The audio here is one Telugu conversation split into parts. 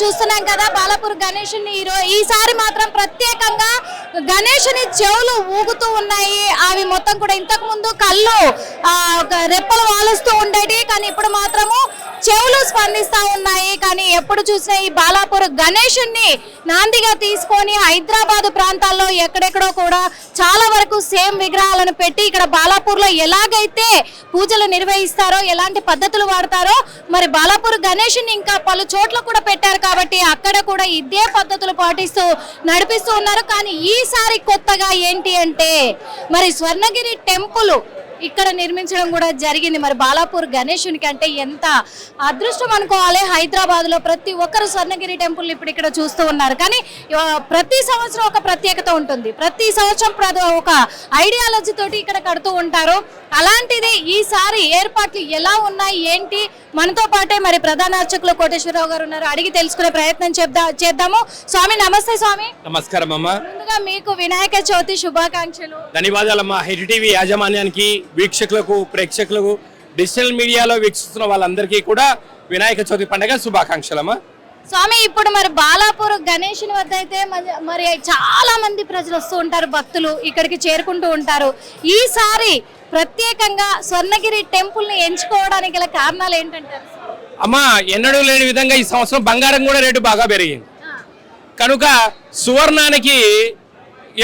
చూస్తున్నాం కదా బాలాపూర్ గణేష్ ఈసారి మాత్రం ప్రత్యేకంగా గణేషుని చెవులు ఊగుతూ ఉన్నాయి. అవి మొత్తం కూడా ఇంతకు ముందు కళ్ళు రెప్పలు వాలుస్తూ ఉండేవి కానీ ఇప్పుడు మాత్రము చెవులు స్పందిస్తా ఉన్నాయి. కానీ ఎప్పుడు చూసినా ఈ బాలాపూర్ గణేషుణ్ణి నాందిగా తీసుకొని హైదరాబాద్ ప్రాంతాల్లో ఎక్కడెక్కడో కూడా చాలా వరకు సేమ్ విగ్రహాలను పెట్టి ఇక్కడ బాలాపూర్లో ఎలాగైతే పూజలు నిర్వహిస్తారో ఎలాంటి పద్ధతులు వాడతారో మరి బాలాపూర్ గణేషుని ఇంకా పలు చోట్ల కూడా పెట్టారు కాబట్టి అక్కడ కూడా ఇదే పద్ధతులు పాటిస్తూ నడిపిస్తూ ఉన్నారు. కానీ ఈసారి కొత్తగా ఏంటి అంటే మరి స్వర్ణగిరి టెంపుల్ ఇక్కడ నిర్మించడం కూడా జరిగింది. మరి బాలాపూర్ గణేశునికి అంటే ఎంత అదృష్టం అనుకోవాలి హైదరాబాద్లో ప్రతి ఒక్కరు స్వర్ణగిరి టెంపుల్ ఇప్పుడు ఇక్కడ చూస్తూ ఉన్నారు. కానీ ప్రతి సంవత్సరం ఒక ప్రత్యేకత ఉంటుంది. ప్రతి సంవత్సరం ఒక ఐడియాలజీ తోటి ఇక్కడ కడుతూ ఉంటారు. అలాంటిది ఈసారి ఏర్పాట్లు ఎలా ఉన్నాయి? ఏంటి? మనతో పాటే మరి ప్రధాన అర్చకులు కోటేశ్వరరావు గారు ఉన్నారు. అడిగి తెలుసుకునే ప్రయత్నం చేద్దా చేద్దాము. స్వామి నమస్తే స్వామి. నమస్కారం అమ్మా. ముందుగా మీకు వినాయక చవితి శుభాకాంక్షలు. ధన్యవాదాలమ్మా. టీవీ యాజమాన్యానికి వీక్షకులకు ప్రేక్షకులకు డిజిటల్ మీడియాలో వీక్షిస్తున్న వాళ్ళందరికీ కూడా వినాయక చవితి పండుగ శుభాకాంక్షలమ్మా. స్వామి ఇప్పుడు మరి బాలాపూర్ గణేషుని వద్ద అయితే మరి- చాలా మంది ప్రజలు వస్తూ ఉంటారు భక్తులు ఇక్కడికి చేరుకుంటూ ఉంటారు. ఈసారి ప్రత్యేకంగా స్వర్ణగిరి టెంపుల్ని ఎంచుకోవడానికి గల కారణాలు ఏంటంటారు? అమ్మా ఎన్నడూ లేని విధంగా ఈ సంవత్సరం బంగారం కూడా రేటు బాగా పెరిగింది. కనుక సువర్ణానికి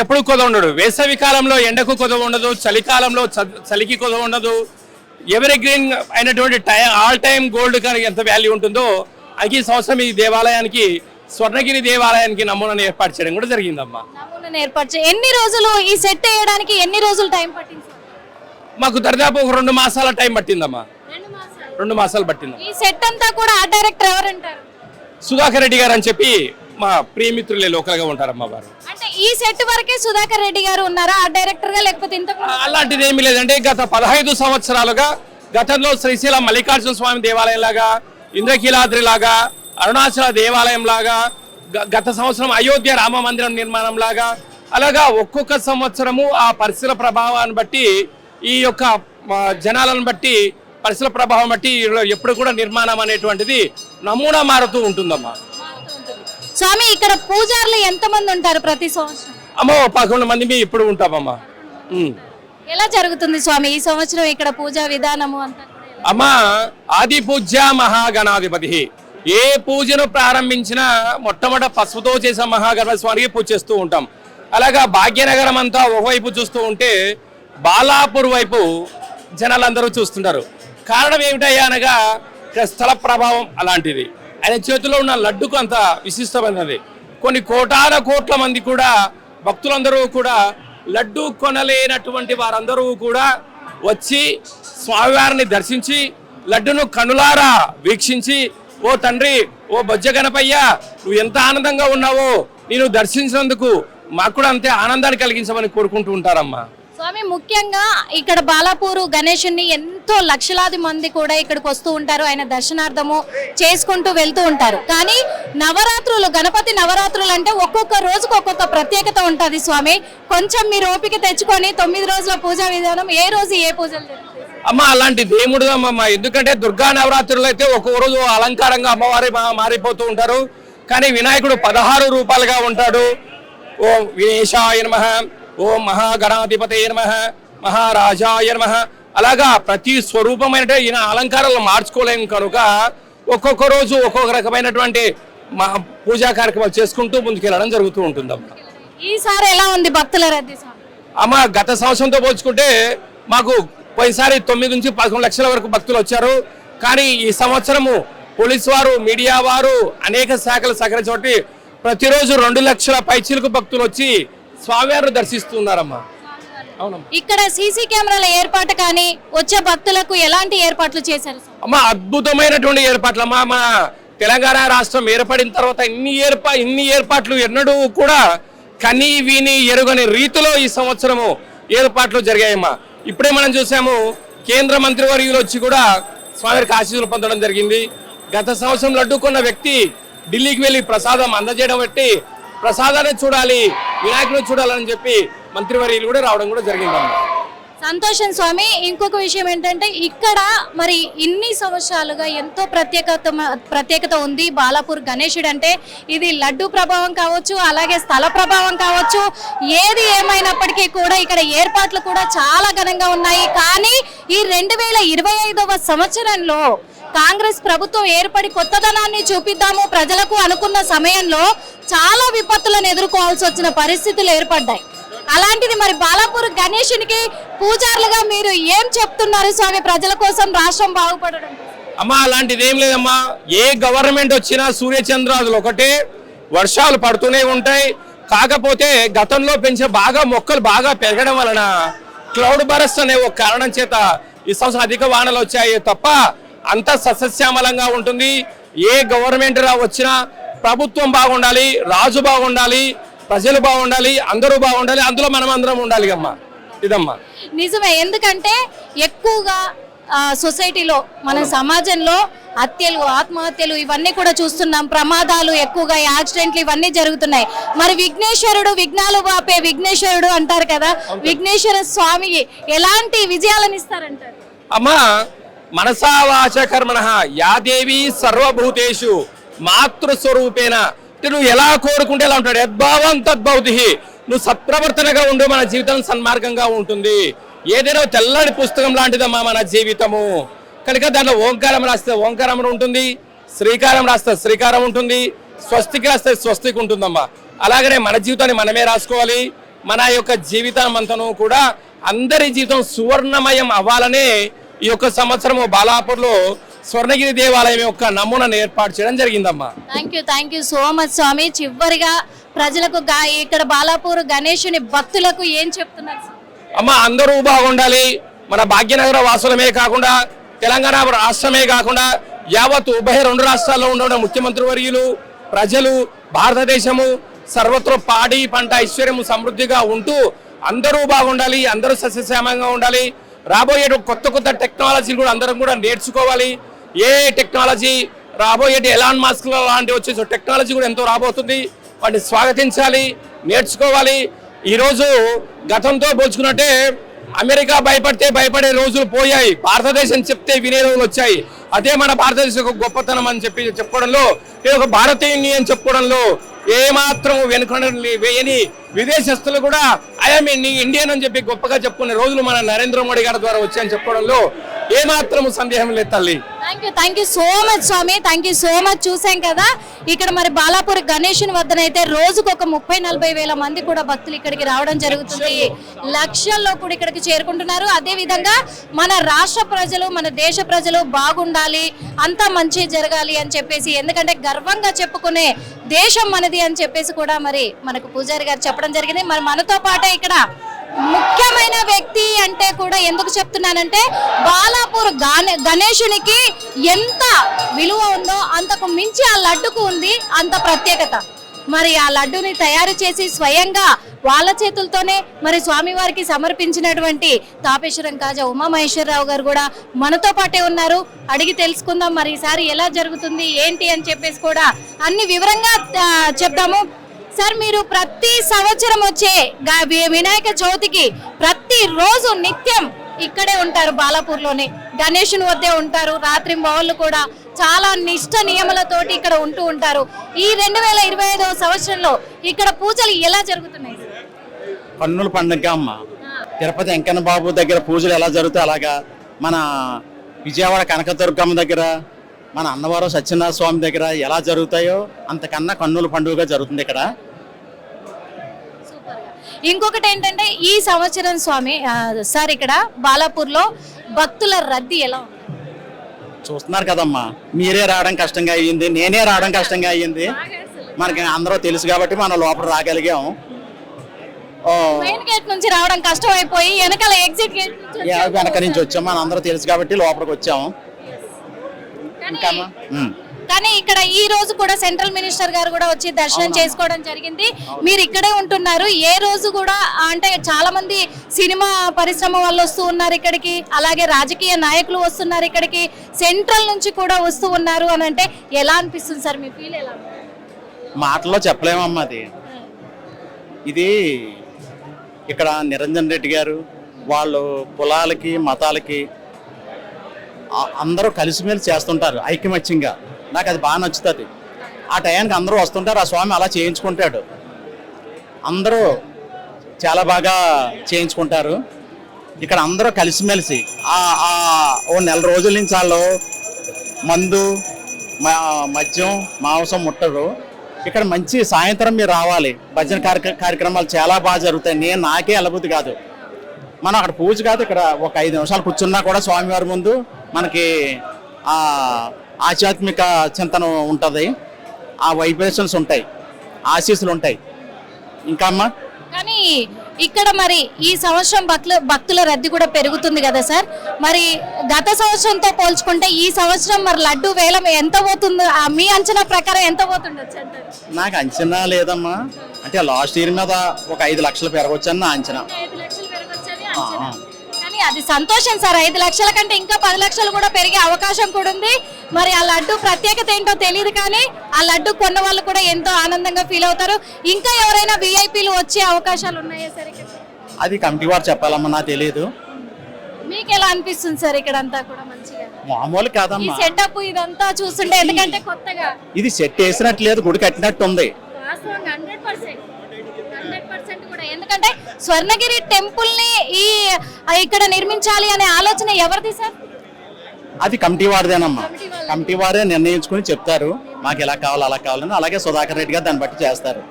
ఎప్పుడు కొద ఉండడు. వేసవి కాలంలో ఎండకు కొద ఉండదు చలికాలంలో చలికి కొద ఉండదు. ఎవరి గ్రీన్ అయినటువంటి టై ఆల్ టైమ్ గోల్డ్ కానీ ఎంత వాల్యూ ఉంటుందో అది సంవత్సరం ఈ దేవాలయానికి స్వర్ణగిరి దేవాలయానికి నమూనాను ఏర్పాటు చేయడం కూడా జరిగిందమ్మా. నమూనాను ఏర్పాటు ఎన్ని రోజులు ఈ సెట్ వేయడానికి ఎన్ని రోజులు టైం పట్టింది? మాకు దరిదాపు ఒక రెండు మాసాల టైం పట్టిందమ్మా. రెండు మాసాలు. పట్టింది. ఈ సెట్ అంతా కూడా ఆ డైరెక్టర్ ఎవరంటారు? సుధాకర్ రెడ్డి గారు అని చెప్పి మా ప్రియమిత్రులే లోకల్గా ఉంటారమ్మా వారు. ఈ సెట్ వరకే సుధాకర్ రెడ్డి గారు ఉన్నారా? ఆ డైరెక్టర్గా లేకపోతే ఇంత అలాంటిది ఏమీ లేదంటే గత పదహైదు సంవత్సరాలుగా గతంలో శ్రీశైలం మల్లికార్జున స్వామి దేవాలయం లాగా ఇంద్రకీలాద్రి లాగా అరుణాచల దేవాలయం లాగా గ- గత సంవత్సరం అయోధ్య రామ మందిరం నిర్మాణం లాగా అలాగా ఒక్కొక్క సంవత్సరము ఆ పరిసర ప్రభావాన్ని బట్టి ఈ యొక్క జనాలను బట్టి పరిసర ప్రభావం బట్టి ఎప్పుడు కూడా నిర్మాణం అనేటువంటిది నమూనా మారుతూ ఉంటుందమ్మా. స్వామి ఇక్కడ పూజారులు ఎంత మంది ఉంటారు ప్రతి సంవత్సరం? అమ్మో పదకొండు మంది మీ ఇప్పుడు ఉంటామమ్మా. ఉమ్. ఎలా జరుగుతుంది స్వామి ఈ సంవత్సరం ఇక్కడ పూజా విధానము అంతా? కూడా ఎలా? అమ్మా ఆది పూజ్య మహాగణాధిపతి. ఏ పూజను ప్రారంభించినా మొట్టమొదట పసుపుతో చేసే మహాగణపతి స్వామికి పూజ చేస్తూ ఉంటాం. అలాగా భాగ్యనగరం అంతా ఒకవైపు చూస్తూ ఉంటే బాలాపూర్ వైపు జనాలందరూ చూస్తుంటారు. కారణం ఏమిటయ్యా అనగా ఇక్కడ స్థల ప్రభావం అలాంటిది. ఆయన చేతిలో ఉన్న లడ్డుకు అంత విశిష్టమైనది. కొన్ని కోటాన కోట్ల మంది కూడా భక్తులందరూ కూడా లడ్డు కొనలేనటువంటి వారందరూ కూడా వచ్చి స్వామివారిని దర్శించి లడ్డును కనులారా వీక్షించి ఓ తండ్రి ఓ బొజ్జ గణపయ్య నువ్వు ఎంత ఆనందంగా ఉన్నావో నేను దర్శించినందుకు మాకు కూడా అంతే ఆనందాన్ని కలిగించమని కోరుకుంటూ ఉంటారమ్మా. స్వామి ముఖ్యంగా ఇక్కడ బాలాపూరు గణేషుని ఎంతో లక్షలాది మంది కూడా ఇక్కడికి వస్తూ ఉంటారు. ఆయన దర్శనార్థము చేసుకుంటూ వెళ్తూ ఉంటారు. కానీ నవరాత్రులు గణపతి నవరాత్రులు అంటే ఒక్కొక్క రోజుకు ఒక్కొక్క ప్రత్యేకత ఉంటుంది స్వామి. కొంచెం మీరు ఓపిక తెచ్చుకొని తొమ్మిది రోజుల పూజా విధానం ఏ రోజు ఏ పూజలు అమ్మ అలాంటి దేవుడు అమ్మమ్మ ఎందుకంటే దుర్గా నవరాత్రులు అయితే ఒక్కొక్క రోజు అలంకారంగా అమ్మవారి మారిపోతూ ఉంటారు. కానీ వినాయకుడు పదహారు రూపాలుగా ఉంటాడు. ఓ వినేశాయ నమ. ఓం మహాగణాధిపతయ నమ మహారాజాయ నమ. అలాగా ప్రతి స్వరూపమైన ఈయన అలంకారాలు మార్చుకోలేము కనుక ఒక్కొక్క రోజు ఒక్కొక్క రకమైనటువంటి మా పూజా కార్యక్రమాలు చేసుకుంటూ ముందుకెళ్ళడం జరుగుతూ ఉంటుందమ్మా ఈసారి ఎలా ఉంది భక్తుల రద్దీ అమ్మ గత సంవత్సరంతో పోల్చుకుంటే మాకు పోయినసారి తొమ్మిది నుంచి పదకొండు లక్షల వరకు భక్తులు వచ్చారు. కానీ ఈ సంవత్సరము పోలీసు వారు మీడియా వారు అనేక శాఖలు సహకరించబట్టి ప్రతిరోజు రెండు లక్షల పైచీలకు భక్తులు వచ్చి స్వామివారిని దర్శిస్తున్నారమ్మా. అవునమ్మా. ఇక్కడ సీసీ కెమెరాల ఏర్పాటు కానీ వచ్చే భక్తులకు ఎలాంటి ఏర్పాట్లు చేశారు? అమ్మ అద్భుతమైనటువంటి ఏర్పాట్లు అమ్మా మన తెలంగాణ రాష్ట్రం ఏర్పడిన తర్వాత ఇన్ని ఏర్పా ఇన్ని ఏర్పాట్లు ఎన్నడూ కూడా కని విని ఎరుగని రీతిలో ఈ సంవత్సరము ఏర్పాట్లు జరిగాయమ్మా. ఇప్పుడే మనం చూసాము కేంద్ర మంత్రి వర్యులు వచ్చి కూడా స్వామివారికి ఆశీస్సులు పొందడం జరిగింది. గత సంవత్సరం లడ్డు కొన్న వ్యక్తి ఢిల్లీకి వెళ్ళి ప్రసాదం అందజేయడం బట్టి ప్రసాదాన్ని చూడాలి వినాయకుడిని చూడాలని చెప్పి మంత్రివర్యులు కూడా రావడం కూడా జరిగింది సంతోషం స్వామి. ఇంకొక విషయం ఏంటంటే ఇక్కడ మరి ఇన్ని సంవత్సరాలుగా ఎంతో ప్రత్యేకత ప్రత్యేకత ఉంది. బాలాపూర్ గణేశుడు అంటే ఇది లడ్డు ప్రభావం కావచ్చు అలాగే స్థల ప్రభావం కావచ్చు ఏది ఏమైనప్పటికీ కూడా ఇక్కడ ఏర్పాట్లు కూడా చాలా ఘనంగా ఉన్నాయి. కానీ ఈ రెండు వేల ఇరవై ఐదవ సంవత్సరంలో కాంగ్రెస్ ప్రభుత్వం ఏర్పడి కొత్తదనాన్ని చూపిద్దాము. ప్రజలకు అనుకున్న సమయంలో చాలా విపత్తులను ఎదుర్కోవాల్సి వచ్చిన పరిస్థితులు ఏర్పడ్డాయి. అలాంటిది మరి బాలాపూర్ గణేషునికి పూజారులుగా మీరు ఏం చెప్తున్నారు స్వామి? ప్రజల కోసం రాష్ట్రం బాగుపడడం అమ్మా అలాంటిది ఏం లేదమ్మా. ఏ గవర్నమెంట్ వచ్చినా సూర్యచంద్రాదులు ఒకటే. వర్షాలు పడుతూనే ఉంటాయి. కాకపోతే గతంలో పెంచే బాగా మొక్కలు బాగా పెరగడం వలన క్లౌడ్ బరస్ట్ అనే ఒక కారణం చేత ఈ సంవత్సరం అధిక వానలు వచ్చాయి తప్ప అంత సస్యశ్యామలంగా ఉంటుంది. ఏ గవర్నమెంట్ వచ్చినా ప్రభుత్వం బాగుండాలి రాజు బాగుండాలి ప్రజలు బాగుండాలి అందరూ బాగుండాలి అందులో మనం అందరం ఉండాలి అమ్మా ఇదమ్మా. నిజమే ఎందుకంటే ఎక్కువగా సొసైటీలో మన సమాజంలో హత్యలు ఆత్మహత్యలు ఇవన్నీ కూడా చూస్తున్నాం. ప్రమాదాలు ఎక్కువగా యాక్సిడెంట్లు ఇవన్నీ జరుగుతున్నాయి. మరి విఘ్నేశ్వరుడు విఘ్నాలు వాపే విఘ్నేశ్వరుడు అంటారు కదా. విఘ్నేశ్వర స్వామికి ఎలాంటి విజయాలను ఇస్తారంటారు? అమ్మా మనసావాచ కర్మణ యాదేవి సర్వభూతేషు మాతృస్వరూపేణ అంటే నువ్వు ఎలా కోరుకుంటే ఎలా ఉంటాడు. యద్భావం తద్భౌతి. నువ్వు సత్ప్రవర్తనగా ఉండు మన జీవితం సన్మార్గంగా ఉంటుంది. ఏదైనా తెల్లని పుస్తకం లాంటిదమ్మా మన జీవితము. కనుక దాంట్లో ఓంకారం రాస్తే ఓంకారం ఉంటుంది శ్రీకారం రాస్తే శ్రీకారం ఉంటుంది స్వస్తికి రాస్తే స్వస్తికి ఉంటుందమ్మా. అలాగనే మన జీవితాన్ని మనమే రాసుకోవాలి. మన యొక్క జీవితం అంతను కూడా అందరి జీవితం సువర్ణమయం అవ్వాలనే ఈ యొక్క సంవత్సరము బాలాపూర్లో స్వర్ణగిరి దేవాలయం యొక్క నమూనాను ఏర్పాటు చేయడం జరిగిందమ్మా. Thank you thank you so much స్వామి. చివరిగా ప్రజలకు గా- ఇక్కడ బాలాపూర్ గణేశుని భక్తులకు ఏం చెప్తున్నారు? అమ్మ అందరూ బాగుండాలి. మన భాగ్యనగర వాసులమే కాకుండా తెలంగాణ రాష్ట్రమే కాకుండా యావత్ ఉభయ రెండు రాష్ట్రాల్లో ఉన్న ముఖ్యమంత్రి వర్యులు ప్రజలు భారతదేశము సర్వత్ర పాడి పంట ఐశ్వర్యము సమృద్ధిగా ఉంటూ అందరూ బాగుండాలి అందరూ సస్యశ్యామంగా ఉండాలి. రాబోయే కొత్త కొత్త టెక్నాలజీలు కూడా అందరం కూడా నేర్చుకోవాలి. ఏ టెక్నాలజీ రాబోయే ఎలాన్ మాస్క్ లాంటి వచ్చే టెక్నాలజీ కూడా ఎంతో రాబోతుంది. వాటిని స్వాగతించాలి నేర్చుకోవాలి. ఈరోజు గతంతో పోల్చుకున్నట్టే అమెరికా భయపడితే భయపడే రోజులు పోయాయి. భారతదేశం చెప్తే వినే రోజులు వచ్చాయి. అదే మన భారతదేశం యొక్క గొప్పతనం అని చెప్పి చెప్పుకోవడంలో ఇది ఒక భారతీయుని అని చెప్పుకోవడంలో ఏమాత్రం వెనుక వేయని విదేశస్తులు కూడా ఐఎమ్ ఇండియన్ అని చెప్పి గొప్పగా చెప్పుకునే రోజులు మన నరేంద్ర మోడీ గారి ద్వారా వచ్చాయని చెప్పుకోవడంలో ఏమాత్రం సందేహం లేదు తల్లి. Thank you thank you so much Swamy. Thank you so much చూసాం కదా ఇక్కడ మరి బాలాపూర్ గణేషన్ వద్దనైతే రోజుకు ఒక ముప్పై నలభై వేల మంది కూడా భక్తులు ఇక్కడికి రావడం జరుగుతుంది. లక్షల్లో కూడా ఇక్కడికి చేరుకుంటున్నారు. అదే విధంగా మన రాష్ట్ర ప్రజలు మన దేశ ప్రజలు బాగుండాలి అంతా మంచి జరగాలి అని చెప్పేసి ఎందుకంటే గర్వంగా చెప్పుకునే దేశం మనది అని చెప్పేసి కూడా మరి మనకు పూజారి గారు చెప్పడం జరిగింది. మరి మనతో పాటే ఇక్కడ ముఖ్యమైన వ్యక్తి అంటే కూడా ఎందుకు చెప్తున్నానంటే బాలాపూర్ గానే గణేశునికి ఎంత విలువ ఉందో అంతకు మించి ఆ లడ్డుకు ఉంది అంత ప్రత్యేకత. మరి ఆ లడ్డుని తయారు చేసి స్వయంగా వాళ్ళ చేతులతోనే మరి స్వామివారికి సమర్పించినటువంటి తాపేశ్వరం కాజా ఉమామహేశ్వరరావు గారు కూడా మనతో పాటే ఉన్నారు. అడిగి తెలుసుకుందాం మరి ఈసారి ఎలా జరుగుతుంది ఏంటి అని చెప్పేసి కూడా అన్ని వివరంగా చెప్దాము. సార్ మీరు ప్రతి సంవత్సరం వచ్చే వినాయక చవితికి ప్రతి రోజు నిత్యం ఇక్కడే ఉంటారు బాలాపూర్లోనే. గణేషుని వద్దే ఉంటారు రాత్రి మొగళ్ళు కూడా చాలా నిష్ట నియమాలతోటి ఇక్కడ ఉంటూ ఉంటారు. ఈ రెండు వేల ఇరవై ఐదవ సంవత్సరంలో ఇక్కడ పూజలు ఎలా జరుగుతున్నాయి పన్నుల పండుగ అమ్మ. తిరుపతి వెంకన్న బాబు దగ్గర పూజలు ఎలా జరుగుతాయి అలాగా? మన విజయవాడ కనకదుర్గమ్మ దగ్గర మన అన్నవరం సత్యనారాయణ స్వామి దగ్గర ఎలా జరుగుతాయో అంతకన్నా కన్నుల పండుగగా జరుగుతుంది ఇక్కడ. ఇంకొకటి ఏంటంటే ఈ సంవత్సరం స్వామి సార్ ఇక్కడ బాలాపూర్లో భక్తుల రద్దీ ఎలా ఉంది? చూస్తున్నారు కదమ్మా మీరే రావడం కష్టంగా అయ్యింది నేనే రావడం కష్టంగా అయ్యింది. మనకి అందరూ తెలుసు కాబట్టి మనం లోపల రాగలిగాం. ఓ, మెయిన్ గేట్ నుంచి రావడం కష్టం అయిపోయి వెనకాల ఎగ్జిట్ గేట్ వెనక నుంచి వచ్చాం మన అందరూ తెలుసు కాబట్టి లోపలికి వచ్చాము కానీ ఇక్కడ ఈ రోజు కూడా సెంట్రల్ మినిస్టర్ గారు కూడా వచ్చి దర్శనం చేసుకోవడం జరిగింది. మీరు ఇక్కడే ఉంటున్నారు. ఏ రోజు కూడా అంటే చాలా మంది సినిమా పరిశ్రమ వాళ్ళు వస్తూ ఉన్నారు ఇక్కడికి. అలాగే రాజకీయ నాయకులు వస్తున్నారు ఇక్కడికి. సెంట్రల్ నుంచి కూడా వస్తూ ఉన్నారు అని అంటే ఎలా అనిపిస్తుంది సార్? మీ ఫీల్ ఎలా? మాటల్లో చెప్పలేమమ్మా అది. ఇది ఇక్కడ నిరంజన్ రెడ్డి గారు వాళ్ళు కులాలకి మతాలకి అందరూ కలిసిమెలిసి చేస్తుంటారు ఐక్యమత్యంగా. నాకు అది బాగా నచ్చుతుంది. ఆ టయానికి అందరూ వస్తుంటారు ఆ స్వామి అలా చేయించుకుంటాడు. అందరూ చాలా బాగా చేయించుకుంటారు. ఇక్కడ అందరూ కలిసిమెలిసి ఆ ఓ నెల రోజుల నుంచి వాళ్ళు మందు మా- మద్యం మాంసం ముట్టరు. ఇక్కడ మంచి సాయంత్రం మీరు రావాలి. భజన కార్యక్రమాలు చాలా బాగా జరుగుతాయి. నేను నాకే అలబుద్ధి కాదు. మనం అక్కడ పూజ కాదు ఇక్కడ ఒక ఐదు నిమిషాలు కూర్చున్నా కూడా స్వామివారి ముందు మనకి ఆ ఆధ్యాత్మిక చింతన ఉంటుంది. ఆ వైబ్రేషన్స్ ఉంటాయి. ఆశీస్సులు ఉంటాయి. ఇంకా అమ్మా? కానీ ఇక్కడ మరి ఈ సంవత్సరం భక్తుల భక్తుల రద్దీ కూడా పెరుగుతుంది కదా సార్? మరి గత సంవత్సరంతో పోల్చుకుంటే ఈ సంవత్సరం మరి లడ్డు వేలం ఎంత పోతుందో ఆ మీ అంచనా ప్రకారం ఎంత పోతుండొచ్చు నాకు అంచనా లేదమ్మా. అంటే లాస్ట్ ఇయర్ మీద ఒక ఐదు లక్షలు పెరగొచ్చని నా అంచనా. అది సంతోషం సార్. ఐదు లక్షల కంటే ఇంకా పది లక్షలు కూడా పెరిగే అవకాశం కూడా ఉంది. మరి ఆ లడ్డు ప్రత్యేకత ఏంటో తెలియదు కానీ ఆ లడ్డు కొన్న వాళ్ళు కూడా ఎంతో ఆనందంగా ఫీల్ అవుతారు. ఇంకా ఎవరైనా విఐపీలు వచ్చే అవకాశాలు ఉన్నాయా సార్ అది కమిటీ వారు చెప్పాలమ్మా నాకు తెలియదు మీకు ఎలా అనిపిస్తుంది సార్ ఇక్కడ అంతా కూడా మంచిగా? మామూలు కాదమ్మా. సెటప్ ఇదంతా చూస్తుంటే ఎందుకంటే కొత్తగా? ఇది సెట్ వేసినట్టు లేదు గుడి కట్టినట్టు ఉంది. ఎందుకంటే స్వర్ణగిరి టెంపుల్ని ఈ ఇక్కడ నిర్మించాలి అనే ఆలోచన ఎవరిది సార్? అది కమిటీ వారిదేనమ్మా. కమిటీ వారే నిర్ణయించుకుని చెప్తారు. మాకు ఎలా కావాలి అలా కావాలని. అలాగే సుధాకర్ రెడ్డి గారు దాన్ని బట్టి చేస్తారు.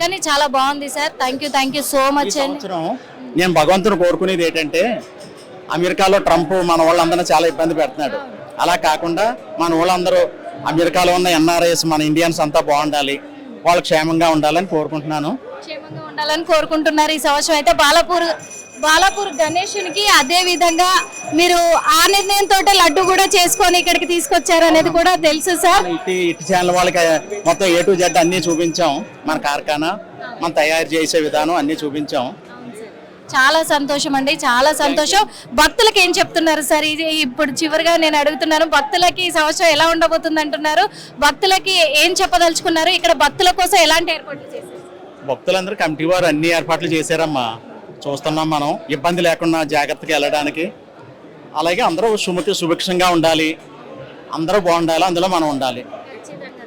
కానీ చాలా బాగుంది sir. Thank you thank you so much నేను భగవంతుని కోరుకునేది ఏంటంటే అమెరికాలో ట్రంప్ మన వాళ్ళందరినీ చాలా ఇబ్బంది పెడుతున్నాడు. అలా కాకుండా మన వాళ్ళందరూ అమెరికాలో ఉన్న ఎన్ఆర్ఐఎస్ మన ఇండియన్స్ అంతా బాగుండాలి. వాళ్ళు క్షేమంగా ఉండాలని కోరుకుంటున్నాను. క్షేమంగా ఉండాలని కోరుకుంటున్నారు. ఈ సంవత్సరం అయితే బాలాపూర్ బాలాపూర్ గణేశునికి అదే విధంగా మీరు ఆ నిర్ణయంతో లడ్డు కూడా చేసుకొని ఇక్కడికి తీసుకొచ్చారు అనేది కూడా తెలుసు సార్. ఇటు ఛానల్ వాళ్ళకి మొత్తం ఏ టు జెడ్ అన్నీ చూపించాం. మన కార్ఖానా మనం తయారు చేసే విధానం అన్నీ చూపించాం. చాలా సంతోషం అండి. చాలా సంతోషం. భక్తులకి ఏం చెప్తున్నారు సార్? ఇది ఇప్పుడు చివరిగా నేను అడుగుతున్నాను భక్తులకి ఈ సంవత్సరం ఎలా ఉండబోతుంది అంటున్నారు? భక్తులకి ఏం చెప్పదలుచుకున్నారు? ఇక్కడ భక్తుల కోసం ఎలాంటి ఏర్పాట్లు చేశారు? భక్తులందరూ కమిటీ వారు అన్ని ఏర్పాట్లు చేశారమ్మా. చూస్తున్నాం మనం. ఇబ్బంది లేకుండా జాగ్రత్తగా వెళ్ళడానికి. అలాగే అందరూ సుమతి సుభిక్షంగా ఉండాలి. అందరూ బాగుండాలి అందులో మనం ఉండాలి.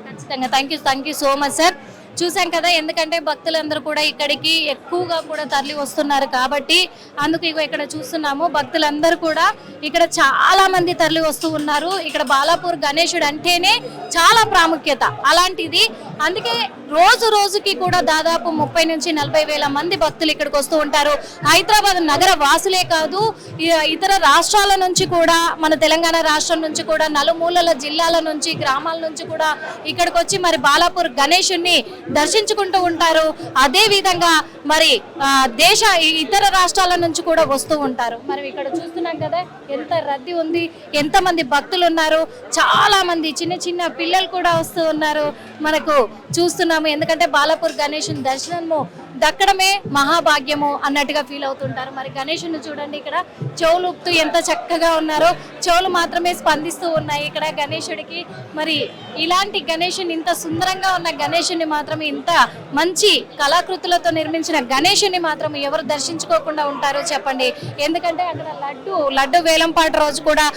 ఖచ్చితంగా thank you thank you so much sir చూసాం కదా ఎందుకంటే భక్తులందరూ కూడా ఇక్కడికి ఎక్కువగా కూడా తరలి వస్తున్నారు కాబట్టి అందుకు ఇక ఇక్కడ చూస్తున్నాము. భక్తులందరూ కూడా ఇక్కడ చాలా మంది తరలి వస్తూ ఉన్నారు. ఇక్కడ బాలాపూర్ గణేశుడు అంటేనే చాలా ప్రాముఖ్యత అలాంటిది. అందుకే రోజు రోజుకి కూడా దాదాపు ముప్పై నుంచి నలభై వేల మంది భక్తులు ఇక్కడికి వస్తూ ఉంటారు. హైదరాబాద్ నగర వాసులే కాదు ఇతర రాష్ట్రాల నుంచి కూడా మన తెలంగాణ రాష్ట్రం నుంచి కూడా నలుమూలల జిల్లాల నుంచి గ్రామాల నుంచి కూడా ఇక్కడికి వచ్చి మరి బాలాపూర్ గణేశుణ్ణి దర్శించుకుంటూ ఉంటారు. అదే విధంగా మరి ఆ, దేశ ఇతర రాష్ట్రాల నుంచి కూడా వస్తూ ఉంటారు. మరి ఇక్కడ చూస్తున్నాం కదా ఎంత రద్దీ ఉంది ఎంత మంది భక్తులు ఉన్నారు చాలా మంది చిన్న చిన్న పిల్లలు కూడా వస్తూ ఉన్నారు. మనకు చూస్తున్నాము ఎందుకంటే బాలాపూర్ గణేశుని దర్శనము దక్కడమే మహాభాగ్యము అన్నట్టుగా ఫీల్ అవుతుంటారు. మరి గణేషుని చూడండి ఇక్కడ. చెవులు ఉప్పుతూ ఎంత చక్కగా ఉన్నారో. చెవులు మాత్రమే స్పందిస్తూ ఉన్నాయి ఇక్కడ గణేషుడికి. మరి ఇలాంటి గణేషుని ఇంత సుందరంగా ఉన్న గణేషుని మాత్రం ఇంత మంచి కళాకృతులతో నిర్మించిన గణేషుని మాత్రం ఎవరు దర్శించుకోకుండా ఉంటారో చెప్పండి. ఎందుకంటే అక్కడ లడ్డు లడ్డు వేలంపాట రోజు కూడా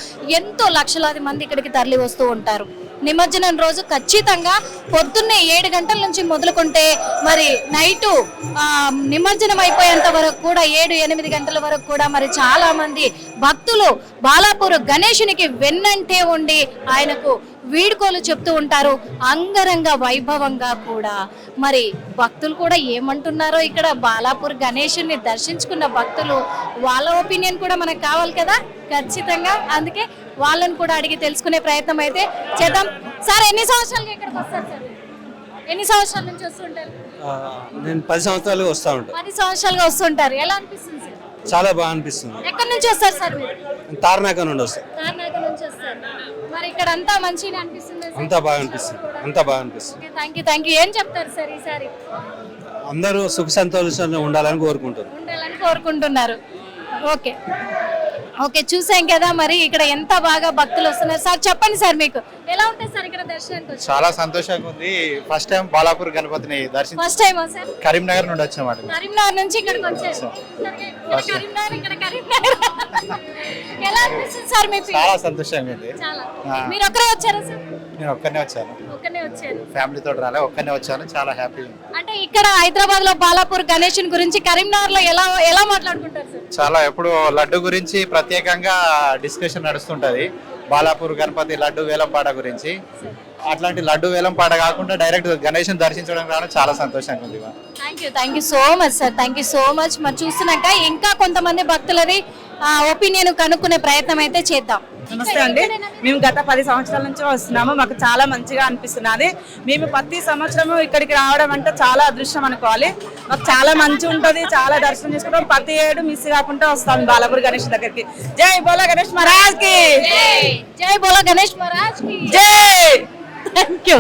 ఎంతో లక్షలాది మంది ఇక్కడికి తరలి వస్తూ ఉంటారు. నిమజ్జనం రోజు ఖచ్చితంగా పొద్దున్నే ఏడు గంటల నుంచి మొదలుకుంటే మరి నైటు నిమజ్జనం అయిపోయేంత వరకు కూడా ఏడు ఎనిమిది గంటల వరకు కూడా మరి చాలా మంది భక్తులు బాలాపూర్ గణేశునికి వెన్నంటే ఉండి ఆయనకు వీడుకోలు చెప్తూ ఉంటారు. అంగరంగ వైభవంగా కూడా. మరి భక్తులు కూడా ఏమంటున్నారో ఇక్కడ? బాలాపూర్ గణేశుని దర్శించుకున్న భక్తులు వాళ్ళ ఒపీనియన్ కూడా మనకు కావాలి కదా? ఖచ్చితంగా. అందుకే వాళ్ళని కూడా అడిగి తెలుసుకునే ప్రయత్నం అయితే చేద్దాం. సార్ ఎన్ని సంవత్సరాలుగా ఇక్కడికి వస్తారు సార్? ఎన్ని సంవత్సరాల నుంచి వస్తుంటారు నేను పది సంవత్సరాలుగా వస్తూ ఉంటాను పది సంవత్సరాలుగా వస్తుంటారు ఎలా అనిపిస్తుంది సార్? చాలా బాగా అనిపిస్తుంది. ఎక్కడి నుంచి వస్తారు సార్ మీరు? తార్నాక నుండి వస్తాను తార్నాక నుంచి వస్తారు. మరి ఇక్కడ అంతా మంచిగా అనిపిస్తుంది అంతా బాగా అనిపిస్తుంది. అంతా బాగా అనిపిస్తుంది. థ్యాంక్ యూ థ్యాంక్ యూ ఏం చెప్తారు సార్ ఈసారి? అందరూ సుఖ సంతోషంగా ఉండాలని కోరుకుంటున్నాను ఉండాలని కోరుకుంటున్నారు. ఓకే. ఓకే చూసాం కదా మరి ఇక్కడ ఎంత బాగా భక్తులు వస్తున్నారు. సార్ చెప్పండి సార్ మీకు. ఎలా ఉంటుంది సార్ ఇక్కడ దర్శనానికి వచ్చి? చాలా సంతోషంగా ఉంది. ఫస్ట్ టైం బాలాపూర్ గణపతిని దర్శించి ఫస్ట్ టైం సార్? కరీంనగర్ నుండి వచ్చామండి కరీంనగర్ నుంచి ఇక్కడికి వచ్చారు. కరీంనగర్ ఇక్కడ కరీంనగర్. ఎలా అనిపిస్తుంది సార్ మీ ఫీల్ చాలా సంతోషంగా ఉంది. మీరు ఒక్కరే వచ్చారా సార్? నేను ఒక్కనే వచ్చాను. ఒక్కనే వచ్చారు. ఫ్యామిలీతో రాలే ఒక్కనే వచ్చాను. చాలా హ్యాపీ అంటే ఇక్కడ హైదరాబాద్లో బాలాపూర్ గణేషన్ గురించి కరీంనగర్లో ఎలా ఎలా మాట్లాడుకుంటారు సార్? చాలా ఎప్పుడు లడ్డు గురించి ప్రత్యేకంగా డిస్కషన్ నడుస్తుంటది. బాలాపూర్ గణపతి లడ్డు వేలంపాట గురించి. అట్లాంటి లడ్డు వేలంపాట కాకుండా డైరెక్ట్ గణేష్ దర్శించడం రావడం చాలా సంతోషంగా ఉంది. Thank you thank you so much sir thank you so much మరి చూస్తున్నాక ఇంకా కొంతమంది భక్తులది ఒపీనియన్ కనుక్కునే ప్రయత్నం అయితే చేద్దాం. నమస్తే అండి. మేము గత పది సంవత్సరాల నుంచి వస్తున్నాము. మాకు చాలా మంచిగా అనిపిస్తున్నది. మేము ప్రతి సంవత్సరము ఇక్కడికి రావడం అంటే చాలా అదృష్టం అనుకోవాలి. మాకు చాలా మంచి ఉంటది చాలా దర్శనం చేసుకుంటాం. ప్రతి ఏడు మిస్ కాకుండా వస్తాం బాలపూర్ గణేష్ దగ్గరికి. జై బోలా గణేష్ మహారాజ్కి జై బోలా గణేష్ మహారాజ్కి జై! థ్యాంక్ యూ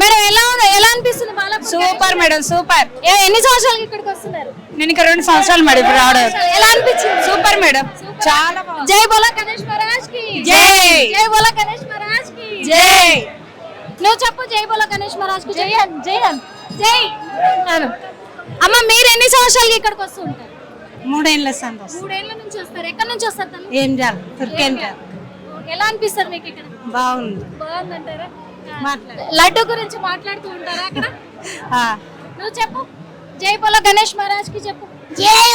మేడం ఎలా ఉంది? ఎలా అనిపిస్తుంది బాలాపూర్ సూపర్ మేడం సూపర్ ఏ, ఎన్ని సంవత్సరాలకి ఇక్కడికి వస్తున్నారు? నేను ఇక్కడ రెండు సంవత్సరాలు మేడం ఇప్పుడు రావడం. ఎలా అనిపించింది? Super madam. చాలా. జై బోలా గణేష్ మహారాజ్కి. జై. జై బోలా గణేష్ మహారాజ్కి. జై. నువ్వు చెప్పు జై బోలా గణేష్ మహారాజ్కి జై అన్ జై అన్ జై. అను. అమ్మ మీరు ఎన్ని సంవత్సరాలకి ఇక్కడికి వస్తూ ఉంటారు? మూడేళ్ళ సంతోషం మూడేళ్ళ నుంచి వస్తారు. ఎక్కడి నుంచి వస్తారు తల్లి? ఏం చేయాలి తుర్కేం ఎలా అనిపిస్తారు మీకు ఇక్కడ? బాగుంది. బాగుందంటారా? మాట్లాడు. లడ్డు గురించి మాట్లాడుతూ ఉంటారా అక్కడ? ఆ, నువ్వు చెప్పు. జై బోలా గణేష్ మహారాజ్కి చెప్పు. జై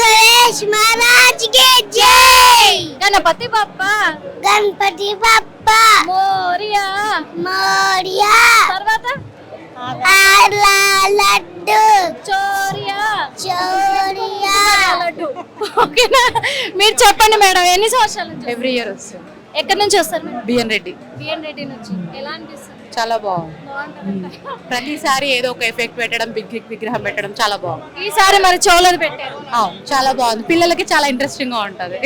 గణేష్ మహారాజ్కి జై. గణపతి బప్ప. గణపతి బప్ప. మోరియా. మోరియా. తర్వాత? ఆర్లా లడ్డు. చోరియా. చోరియా. లడ్డు. ఓకేనా? మీరు చెప్పండి మేడం ఎన్ని సంవత్సరాల ఎవ్రీ ఇయర్ వస్తుంది. ఎక్కడి నుంచి వస్తారు బిఎన్ రెడ్డి. బిఎన్ రెడ్డి నుంచి. ఎలా అనిపిస్తుంది? చాలా బాగుంది. ప్రతిసారి ఏదో ఒక ఎఫెక్ట్ పెట్టడం బిగ్ విగ్రహం పెట్టడం చాలా బాగుంది. ఈసారి మరి చోళది పెట్టారు. అవును, చాలా బాగుంది. పిల్లలకి చాలా ఇంట్రెస్టింగ్గా ఉంటది.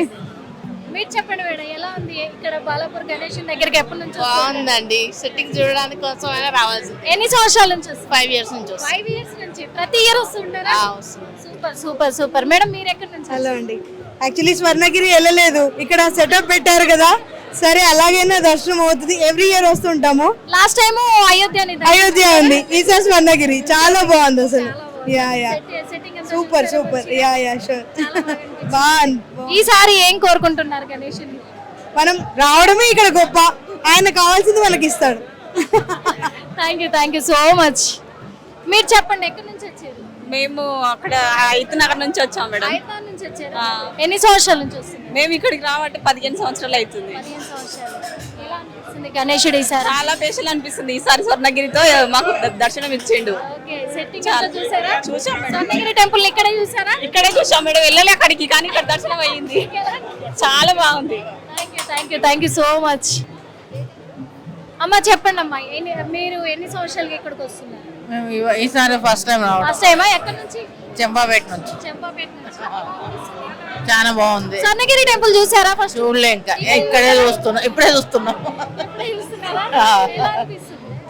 మీరు చెప్పండి మేడం ఎలా ఉంది? ఇక్కడ బాలాపూర్ గణేష్ దగ్గరికి ఎప్పటి నుంచి? బాగుందండి. సెట్టింగ్ చూడడానికి కోసమైనా రావాల్సింది ఎన్ని సంవత్సరాల నుంచి ఫైవ్ ఇయర్స్ నుంచి ఫైవ్ ఇయర్స్ నుంచి. ప్రతి ఇయర్ వస్తుంటారా. సూపర్ సూపర్ సూపర్ మేడం మీరు ఎక్కడి నుంచి హలో అండి. యాక్చువల్లీ స్వర్ణగిరి వెళ్ళలేదు. ఇక్కడ సెటప్ పెట్టారు కదా. సరే అలాగైనా దర్శనం అవుతుంది. ఎవ్రీ ఇయర్ వస్తుంటాము. లాస్ట్ టైం అయోధ్య అయోధ్య ఉంది. ఈసారి స్వర్ణగిరి. చాలా బాగుంది అసలు. Yeah yeah super super yeah yeah sure బాగుంది. ఈసారి ఏం కోరుకుంటున్నారు గణేష్ మనం రావడమే ఇక్కడ గొప్ప. ఆయన కావాల్సింది మనకి ఇస్తాడు. Thank you thank you so much మీరు చెప్పండి ఎక్కడి నుంచి వచ్చారు? మేము అక్కడ నగర్ నుంచి వచ్చాం మేడం. హైదరాబాద్ నుంచి వచ్చారు? ఎన్ని సంవత్సరాల నుంచి వస్తున్నారు? మేము ఇక్కడికి రావంటే పదిహేను సంవత్సరాలు అవుతుంది. పదిహేను సంవత్సరాలు. ఎలా అనిపిస్తుంది గణేశుడు ఈసారి చాలా స్పెషల్ అనిపిస్తుంది ఈసారి స్వర్ణగిరితో మాకు దర్శనం ఇచ్చిండు. ఓకే సెట్టింగ్ అంతా చూసారా? చూసాం. స్వర్ణగిరి టెంపుల్ ఇక్కడే చూసారా? ఇక్కడే చూసాం మేడం వెళ్ళలే అక్కడికి కానీ ఇక్కడ దర్శనం అయ్యింది. చాలా బాగుంది. Thank you thank you so much. అమ్మ చెప్పండి అమ్మా ఎన్ని మీరు ఎన్ని సంవత్సరాలకి ఇక్కడికి వస్తున్నారు? ఈసారి ఫస్ట్ టైం ఫస్ట్ టైమా ఎక్కడి నుంచి? చెంపాపేట నుంచి. చెంపాపేట నుంచి. చాలా బాగుంది. స్వర్ణగిరి టెంపుల్ చూసారా ఫస్ట్ చూడలే ఇంకా. ఇక్కడే చూస్తున్నాం ఇప్పుడే చూస్తున్నాం.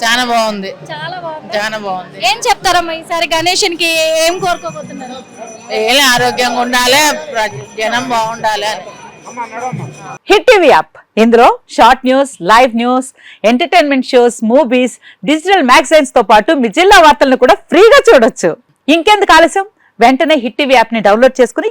చాలా బాగుంది. చాలా బాగుంది. చాలా బాగుంది. ఏం చెప్తారమ్మా ఈసారి గణేషన్కి ఏం కోరుకోబోతున్నారు? ఏలే ఆరోగ్యంగా ఉండాలి ప్ర- జనం బాగుండాలి అని. Hit TV app. ఇందులో short news live news entertainment shows movies digital మ్యాగజైన్స్తో పాటు మీ జిల్లా వార్తలను కూడా ఫ్రీగా చూడొచ్చు. ఇంకెందుకు ఆలస్యం? వెంటనే హిట్ టీవీ యాప్ని డౌన్లోడ్ చేసుకుని